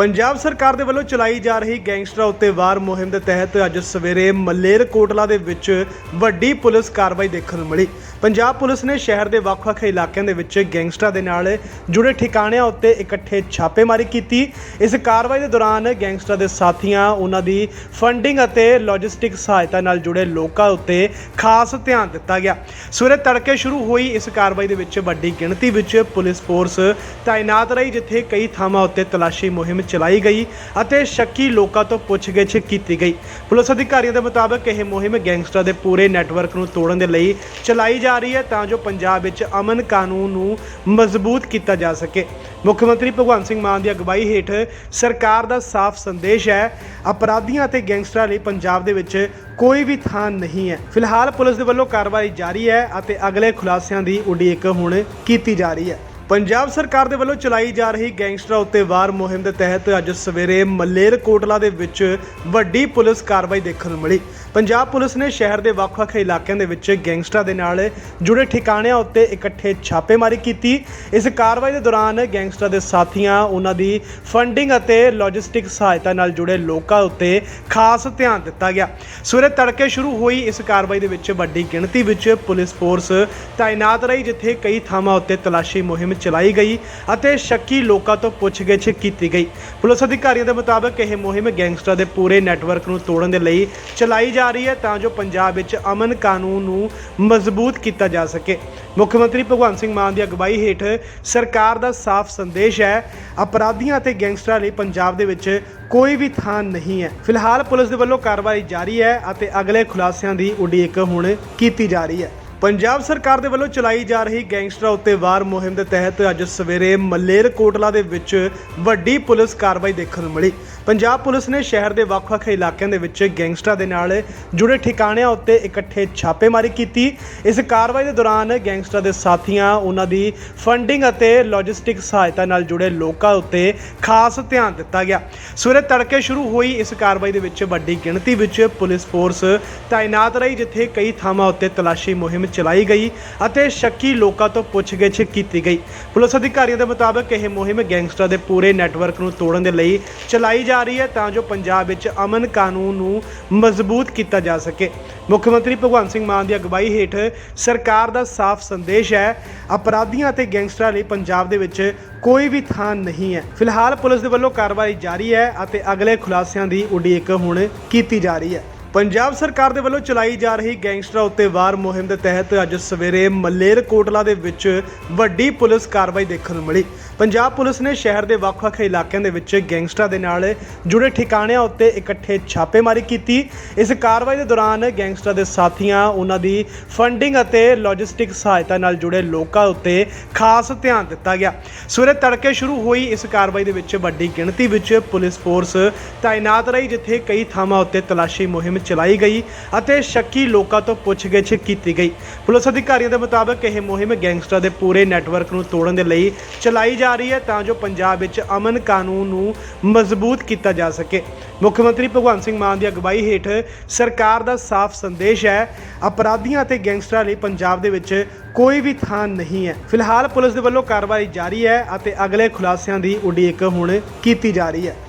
ਪੰਜਾਬ ਸਰਕਾਰ ਦੇ ਵੱਲੋਂ ਚਲਾਈ ਜਾ ਰਹੀ ਗੈਂਗਸਟਰਾਂ ਉੱਤੇ ਵਾਰ ਮੁਹਿੰਮ ਦੇ ਤਹਿਤ ਅੱਜ ਸਵੇਰੇ ਮਲੇਰਕੋਟਲਾ ਦੇ ਵਿੱਚ ਵੱਡੀ ਪੁਲਿਸ ਕਾਰਵਾਈ ਦੇਖਣ ਨੂੰ ਮਿਲੀ। ਪੰਜਾਬ ਪੁਲਿਸ ਨੇ ਸ਼ਹਿਰ ਦੇ ਵੱਖ-ਵੱਖ ਇਲਾਕਿਆਂ ਦੇ ਵਿੱਚ ਗੈਂਗਸਟਰਾਂ ਦੇ ਨਾਲ ਜੁੜੇ ਠਿਕਾਣਿਆਂ ਉੱਤੇ ਇਕੱਠੇ ਛਾਪੇਮਾਰੀ ਕੀਤੀ। ਇਸ ਕਾਰਵਾਈ ਦੇ ਦੌਰਾਨ ਗੈਂਗਸਟਰਾਂ ਦੇ ਸਾਥੀਆਂ, ਉਹਨਾਂ ਦੀ ਫੰਡਿੰਗ ਅਤੇ ਲੌਜਿਸਟਿਕ ਸਹਾਇਤਾ ਨਾਲ ਜੁੜੇ ਲੋਕਾਂ ਉੱਤੇ ਖਾਸ ਧਿਆਨ ਦਿੱਤਾ ਗਿਆ। ਸਵੇਰੇ ਤੜਕੇ ਸ਼ੁਰੂ ਹੋਈ ਇਸ ਕਾਰਵਾਈ ਦੇ ਵਿੱਚ ਵੱਡੀ ਗਿਣਤੀ ਵਿੱਚ ਪੁਲਿਸ ਫੋਰਸ ਤਾਇਨਾਤ ਰਹੀ, ਜਿੱਥੇ ਕਈ ਥਾਵਾਂ ਉੱਤੇ ਤਲਾਸ਼ੀ ਮੁਹਿੰਮ ਚਲਾਈ ਗਈ ਅਤੇ ਸ਼ੱਕੀ ਲੋਕਾਂ ਤੋਂ ਪੁੱਛਗਿੱਛ ਕੀਤੀ ਗਈ। ਪੁਲਿਸ ਅਧਿਕਾਰੀਆਂ ਦੇ ਮੁਤਾਬਕ ਇਹ ਮੁਹਿੰਮ ਗੈਂਗਸਟਰਾਂ ਦੇ ਪੂਰੇ ਨੈਟਵਰਕ ਨੂੰ ਤੋੜਨ ਦੇ ਲਈ ਚਲਾਈ ਜਾ ਰਹੀ ਹੈ ਤਾਂ ਜੋ ਪੰਜਾਬ ਵਿੱਚ ਅਮਨ ਕਾਨੂੰਨ ਨੂੰ ਮਜ਼ਬੂਤ ਕੀਤਾ ਜਾ ਸਕੇ। ਮੁੱਖ ਮੰਤਰੀ ਭਗਵੰਤ ਸਿੰਘ ਮਾਨ ਦੀ ਅਗਵਾਈ ਹੇਠ ਸਰਕਾਰ ਦਾ ਸਾਫ਼ ਸੰਦੇਸ਼ ਹੈ, ਅਪਰਾਧੀਆਂ ਅਤੇ ਗੈਂਗਸਟਰਾਂ ਲਈ ਪੰਜਾਬ ਦੇ ਵਿੱਚ ਕੋਈ ਵੀ ਥਾਂ ਨਹੀਂ ਹੈ। ਫਿਲਹਾਲ ਪੁਲਿਸ ਦੇ ਵੱਲੋਂ ਕਾਰਵਾਈ ਜਾਰੀ ਹੈ ਅਤੇ ਅਗਲੇ ਖੁਲਾਸਿਆਂ ਦੀ ਉਡੀਕ ਹੁਣ ਕੀਤੀ ਜਾ ਰਹੀ ਹੈ। ਪੰਜਾਬ ਸਰਕਾਰ ਦੇ ਵੱਲੋਂ ਚਲਾਈ ਜਾ ਰਹੀ ਗੈਂਗਸਟਰਾਂ ਉੱਤੇ ਵਾਰ ਮੁਹਿੰਮ ਦੇ ਤਹਿਤ ਅੱਜ ਸਵੇਰੇ ਮਲੇਰ ਕੋਟਲਾ ਦੇ ਵਿੱਚ ਵੱਡੀ ਪੁਲਿਸ ਕਾਰਵਾਈ ਦੇਖਣ ਨੂੰ ਮਿਲੀ। ਪੰਜਾਬ ਪੁਲਿਸ ਨੇ ਸ਼ਹਿਰ ਦੇ ਵੱਖ-ਵੱਖ ਇਲਾਕਿਆਂ ਦੇ ਵਿੱਚ ਗੈਂਗਸਟਰਾਂ ਦੇ ਨਾਲ ਜੁੜੇ ਠਿਕਾਣਿਆਂ ਉੱਤੇ ਇਕੱਠੇ ਛਾਪੇਮਾਰੀ ਕੀਤੀ। ਇਸ ਕਾਰਵਾਈ ਦੇ ਦੌਰਾਨ ਗੈਂਗਸਟਰਾਂ ਦੇ ਸਾਥੀਆਂ, ਉਹਨਾਂ ਦੀ ਫੰਡਿੰਗ ਅਤੇ ਲੌਜਿਸਟਿਕ ਸਹਾਇਤਾ ਨਾਲ ਜੁੜੇ ਲੋਕਾਂ ਉੱਤੇ ਖਾਸ ਧਿਆਨ ਦਿੱਤਾ ਗਿਆ। ਸਵੇਰੇ ਤੜਕੇ ਸ਼ੁਰੂ ਹੋਈ ਇਸ ਕਾਰਵਾਈ ਦੇ ਵਿੱਚ ਵੱਡੀ ਗਿਣਤੀ ਵਿੱਚ ਪੁਲਿਸ ਫੋਰਸ ਤਾਇਨਾਤ ਰਹੀ, ਜਿੱਥੇ ਕਈ ਥਾਵਾਂ ਉੱਤੇ ਤਲਾਸ਼ੀ ਮੁਹਿੰਮ ਚਲਾਈ ਗਈ ਅਤੇ ਸ਼ੱਕੀ ਲੋਕਾਂ ਤੋਂ ਪੁੱਛਗਿੱਛ ਕੀਤੀ ਗਈ। ਪੁਲਿਸ ਅਧਿਕਾਰੀਆਂ ਦੇ ਮੁਤਾਬਕ ਇਹ ਮੁਹਿੰਮ ਗੈਂਗਸਟਰਾਂ ਦੇ ਪੂਰੇ ਨੈਟਵਰਕ ਨੂੰ ਤੋੜਨ ਦੇ ਲਈ ਚਲਾਈ ਜਾ ਰਹੀ ਹੈ ਤਾਂ ਜੋ ਪੰਜਾਬ ਵਿੱਚ ਅਮਨ ਕਾਨੂੰਨ ਨੂੰ ਮਜ਼ਬੂਤ ਕੀਤਾ ਜਾ ਸਕੇ। ਮੁੱਖ ਮੰਤਰੀ ਭਗਵੰਤ ਸਿੰਘ ਮਾਨ ਦੀ ਅਗਵਾਈ ਹੇਠ ਸਰਕਾਰ ਦਾ ਸਾਫ਼ ਸੰਦੇਸ਼ ਹੈ, ਅਪਰਾਧੀਆਂ ਅਤੇ ਗੈਂਗਸਟਰਾਂ ਲਈ ਪੰਜਾਬ ਦੇ ਵਿੱਚ ਕੋਈ ਵੀ ਥਾਂ ਨਹੀਂ ਹੈ। ਫਿਲਹਾਲ ਪੁਲਿਸ ਦੇ ਵੱਲੋਂ ਕਾਰਵਾਈ ਜਾਰੀ ਹੈ ਅਤੇ ਅਗਲੇ ਖੁਲਾਸਿਆਂ ਦੀ ਉਡੀਕ ਹੁਣ ਕੀਤੀ ਜਾ ਰਹੀ ਹੈ। ਪੰਜਾਬ ਸਰਕਾਰ ਦੇ ਵੱਲੋਂ ਚਲਾਈ ਜਾ ਰਹੀ ਗੈਂਗਸਟਰਾਂ ਉੱਤੇ ਵਾਰ ਮੁਹਿੰਮ ਦੇ ਤਹਿਤ ਅੱਜ ਸਵੇਰੇ ਮਲੇਰਕੋਟਲਾ ਦੇ ਵਿੱਚ ਵੱਡੀ ਪੁਲਿਸ ਕਾਰਵਾਈ ਦੇਖਣ ਨੂੰ ਮਿਲੀ। ਪੰਜਾਬ ਪੁਲਿਸ ਨੇ ਸ਼ਹਿਰ ਦੇ ਵੱਖ-ਵੱਖ ਇਲਾਕਿਆਂ ਦੇ ਵਿੱਚ ਗੈਂਗਸਟਰਾਂ ਦੇ ਨਾਲ ਜੁੜੇ ਠਿਕਾਣਿਆਂ ਉੱਤੇ ਇਕੱਠੇ ਛਾਪੇਮਾਰੀ ਕੀਤੀ। ਇਸ ਕਾਰਵਾਈ ਦੇ ਦੌਰਾਨ ਗੈਂਗਸਟਰਾਂ ਦੇ ਸਾਥੀਆਂ, ਉਹਨਾਂ ਦੀ ਫੰਡਿੰਗ ਅਤੇ ਲੌਜਿਸਟਿਕ ਸਹਾਇਤਾ ਨਾਲ ਜੁੜੇ ਲੋਕਾਂ ਉੱਤੇ ਖਾਸ ਧਿਆਨ ਦਿੱਤਾ ਗਿਆ। ਸਵੇਰੇ ਤੜਕੇ ਸ਼ੁਰੂ ਹੋਈ ਇਸ ਕਾਰਵਾਈ ਦੇ ਵਿੱਚ ਵੱਡੀ ਗਿਣਤੀ ਵਿੱਚ ਪੁਲਿਸ ਫੋਰਸ ਤਾਇਨਾਤ ਰਹੀ, ਜਿੱਥੇ ਕਈ ਥਾਵਾਂ ਉੱਤੇ ਤਲਾਸ਼ੀ ਮੁਹਿੰਮ ਚਲਾਈ ਗਈ ਅਤੇ ਸ਼ੱਕੀ ਲੋਕਾਂ ਤੋਂ ਪੁੱਛਗਿੱਛ ਕੀਤੀ ਗਈ। ਪੁਲਿਸ ਅਧਿਕਾਰੀਆਂ ਦੇ ਮੁਤਾਬਕ ਇਹ ਮੁਹਿੰਮ ਗੈਂਗਸਟਰਾਂ ਦੇ ਪੂਰੇ ਨੈਟਵਰਕ ਨੂੰ ਤੋੜਨ ਦੇ ਲਈ ਚਲਾਈ ਜਾ ਜਾ ਰਹੀ ਹੈ ਤਾਂ ਜੋ ਪੰਜਾਬ ਵਿੱਚ ਅਮਨ ਕਾਨੂੰਨ ਨੂੰ ਮਜ਼ਬੂਤ ਕੀਤਾ ਜਾ ਸਕੇ। ਮੁੱਖ ਮੰਤਰੀ ਭਗਵੰਤ ਸਿੰਘ ਮਾਨ ਦੀ ਅਗਵਾਈ ਹੇਠ ਸਰਕਾਰ ਦਾ ਸਾਫ਼ ਸੰਦੇਸ਼ ਹੈ, ਅਪਰਾਧੀਆਂ ਅਤੇ ਗੈਂਗਸਟਰਾਂ ਲਈ ਪੰਜਾਬ ਦੇ ਵਿੱਚ ਕੋਈ ਵੀ ਥਾਂ ਨਹੀਂ ਹੈ। ਫਿਲਹਾਲ ਪੁਲਿਸ ਦੇ ਵੱਲੋਂ ਕਾਰਵਾਈ ਜਾਰੀ ਹੈ ਅਤੇ ਅਗਲੇ ਖੁਲਾਸਿਆਂ ਦੀ ਉਡੀਕ ਹੁਣ ਕੀਤੀ ਜਾ ਰਹੀ ਹੈ। ਪੰਜਾਬ ਸਰਕਾਰ ਦੇ ਵੱਲੋਂ ਚਲਾਈ ਜਾ ਰਹੀ ਗੈਂਗਸਟਰਾਂ ਉੱਤੇ ਵਾਰ ਮੁਹਿੰਮ ਦੇ ਤਹਿਤ ਅੱਜ ਸਵੇਰੇ ਮਲੇਰ ਕੋਟਲਾ ਦੇ ਵਿੱਚ ਵੱਡੀ ਪੁਲਿਸ ਕਾਰਵਾਈ ਦੇਖਣ ਨੂੰ ਮਿਲੀ। ਪੰਜਾਬ ਪੁਲਿਸ ਨੇ ਸ਼ਹਿਰ ਦੇ ਵੱਖ-ਵੱਖ ਇਲਾਕਿਆਂ ਦੇ ਵਿੱਚ ਗੈਂਗਸਟਰਾਂ ਦੇ ਨਾਲ ਜੁੜੇ ਠਿਕਾਣਿਆਂ ਉੱਤੇ ਇਕੱਠੇ ਛਾਪੇਮਾਰੀ ਕੀਤੀ। ਇਸ ਕਾਰਵਾਈ ਦੇ ਦੌਰਾਨ ਗੈਂਗਸਟਰਾਂ ਦੇ ਸਾਥੀਆਂ, ਉਹਨਾਂ ਦੀ ਫੰਡਿੰਗ ਅਤੇ ਲੌਜਿਸਟਿਕ ਸਹਾਇਤਾ ਨਾਲ ਜੁੜੇ ਲੋਕਾਂ ਉੱਤੇ ਖਾਸ ਧਿਆਨ ਦਿੱਤਾ ਗਿਆ। ਸਵੇਰੇ ਤੜਕੇ ਸ਼ੁਰੂ ਹੋਈ ਇਸ ਕਾਰਵਾਈ ਦੇ ਵਿੱਚ ਵੱਡੀ ਗਿਣਤੀ ਵਿੱਚ ਪੁਲਿਸ ਫੋਰਸ ਤਾਇਨਾਤ ਰਹੀ, ਜਿੱਥੇ ਕਈ ਥਾਵਾਂ ਉੱਤੇ ਤਲਾਸ਼ੀ ਮੁਹਿੰਮ ਚਲਾਈ ਗਈ ਅਤੇ ਸ਼ੱਕੀ ਲੋਕਾਂ ਤੋਂ ਪੁੱਛਗਿੱਛ ਕੀਤੀ ਗਈ। ਪੁਲਿਸ ਅਧਿਕਾਰੀਆਂ ਦੇ ਮੁਤਾਬਕ ਇਹ ਮੁਹਿੰਮ ਗੈਂਗਸਟਰਾਂ ਦੇ ਪੂਰੇ ਨੈਟਵਰਕ ਨੂੰ ਤੋੜਨ ਦੇ ਲਈ ਚਲਾਈ ਜਾ ਰਹੀ ਹੈ ਤਾਂ ਜੋ ਪੰਜਾਬ ਵਿੱਚ ਅਮਨ ਕਾਨੂੰਨ ਨੂੰ ਮਜ਼ਬੂਤ ਕੀਤਾ ਜਾ ਸਕੇ। ਮੁੱਖ ਮੰਤਰੀ ਭਗਵੰਤ ਸਿੰਘ ਮਾਨ ਦੀ ਅਗਵਾਈ ਹੇਠ ਸਰਕਾਰ ਦਾ ਸਾਫ਼ ਸੰਦੇਸ਼ ਹੈ, ਅਪਰਾਧੀਆਂ ਅਤੇ ਗੈਂਗਸਟਰਾਂ ਲਈ ਪੰਜਾਬ ਦੇ ਵਿੱਚ ਕੋਈ ਵੀ ਥਾਂ ਨਹੀਂ ਹੈ। ਫਿਲਹਾਲ ਪੁਲਿਸ ਦੇ ਵੱਲੋਂ ਕਾਰਵਾਈ ਜਾਰੀ ਹੈ ਅਤੇ ਅਗਲੇ ਖੁਲਾਸਿਆਂ ਦੀ ਉਡੀਕ ਹੁਣ ਕੀਤੀ ਜਾ ਰਹੀ ਹੈ।